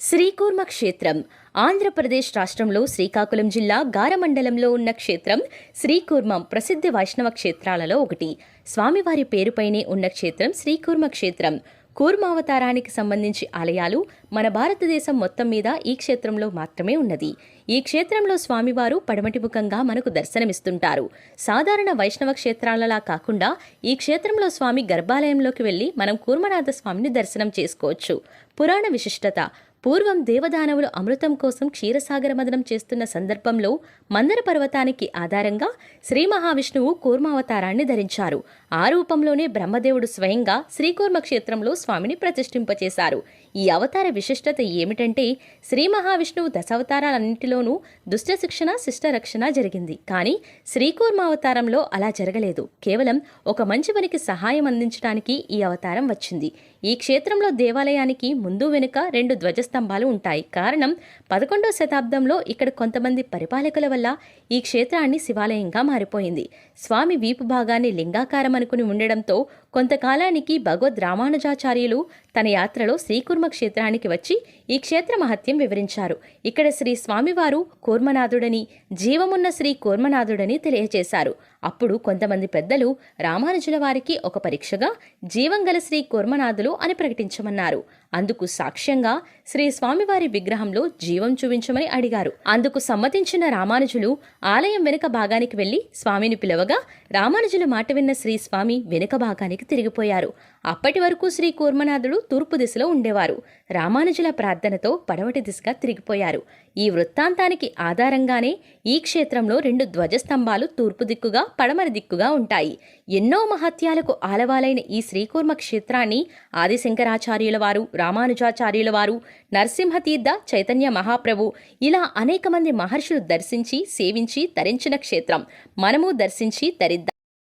శ్రీకూర్మ క్షేత్రం ఆంధ్రప్రదేశ్ రాష్ట్రంలో శ్రీకాకుళం జిల్లా గారమండలంలో ఉన్న క్షేత్రం శ్రీకూర్మం ప్రసిద్ధ వైష్ణవ క్షేత్రాలలో ఒకటి. స్వామివారి పేరుపైనే ఉన్న క్షేత్రం శ్రీకూర్మ క్షేత్రం. కూర్మావతారానికి సంబంధించి ఆలయాలు మన భారతదేశం మొత్తం మీద ఈ క్షేత్రంలో మాత్రమే ఉన్నది. ఈ క్షేత్రంలో స్వామివారు పడమటి ముఖంగా మనకు దర్శనమిస్తుంటారు. సాధారణ వైష్ణవ క్షేత్రాలలా కాకుండా ఈ క్షేత్రంలో స్వామి గర్భాలయంలోకి వెళ్ళి మనం కూర్మనాథ స్వామిని దర్శనం చేసుకోవచ్చు. పురాణ విశిష్టత పూర్వం దేవదానవులు అమృతం కోసం క్షీరసాగర మదనం చేస్తున్న సందర్భంలో మందర పర్వతానికి ఆధారంగా శ్రీ మహావిష్ణువు కూర్మావతారాన్ని ధరించారు. ఆ రూపంలోనే బ్రహ్మదేవుడు స్వయంగా శ్రీకూర్మ క్షేత్రంలో స్వామిని ప్రతిష్ఠింపచేశారు. ఈ అవతార విశిష్టత ఏమిటంటే శ్రీ మహావిష్ణువు దశావతారాలన్నింటిలోనూ దుష్ట శిక్షణ శిష్ట రక్షణ జరిగింది. కానీ శ్రీకూర్మ అవతారంలో అలా జరగలేదు. కేవలం ఒక మంచి పనికి సహాయం అందించడానికి ఈ అవతారం వచ్చింది. ఈ క్షేత్రంలో దేవాలయానికి ముందు వెనుక రెండు ధ్వజస్తంభాలు ఉంటాయి. కారణం పదకొండవ శతాబ్దంలో ఇక్కడ కొంతమంది పరిపాలకుల వల్ల ఈ క్షేత్రాన్ని శివాలయంగా మారిపోయింది. స్వామి వీపు భాగాన్ని లింగాకారం అనుకుని ఉండడంతో కొంతకాలానికి భగవద్ రామానుజాచార్యులు తన యాత్రలో శ్రీకుర్మ క్షేత్రానికి వచ్చి ఈ క్షేత్ర మహత్యం వివరించారు. ఇక్కడ శ్రీ స్వామివారు కూర్మనాథుడని జీవమున్న శ్రీ కూర్మనాథుడని తెలియజేశారు. అప్పుడు కొంతమంది పెద్దలు రామానుజుల వారికి ఒక పరీక్షగా జీవంగల శ్రీ కూర్మనాథులు అని ప్రకటించమన్నారు. అందుకు సాక్ష్యంగా శ్రీ స్వామివారి విగ్రహంలో జీవం చూపించమని అడిగారు. అందుకు సమ్మతించిన రామానుజులు ఆలయం వెనుక భాగానికి వెళ్ళి స్వామిని పిలవగా రామానుజుల మాట విన్న శ్రీ స్వామి వెనుక భాగానికి తిరిగిపోయారు. అప్పటి వరకు శ్రీ కూర్మనాథుడు తూర్పు దిశలో ఉండేవారు. రామానుజుల ప్రార్థనతో పడవటి దిశగా తిరిగిపోయారు. ఈ వృత్తాంతానికి ఆధారంగానే ఈ క్షేత్రంలో రెండు ధ్వజస్తంభాలు తూర్పు దిక్కుగా పడమర దిక్కుగా ఉంటాయి. ఎన్నో మహత్యాలకు ఆలవాలైన ఈ శ్రీకూర్మ క్షేత్రాన్ని ఆదిశంకరాచార్యుల వారు రామానుజాచార్యుల వారు నరసింహతీర్థ చైతన్య మహాప్రభు ఇలా అనేక మంది మహర్షులు దర్శించి సేవించి తరించిన క్షేత్రం. మనము దర్శించి తరిద్దాం.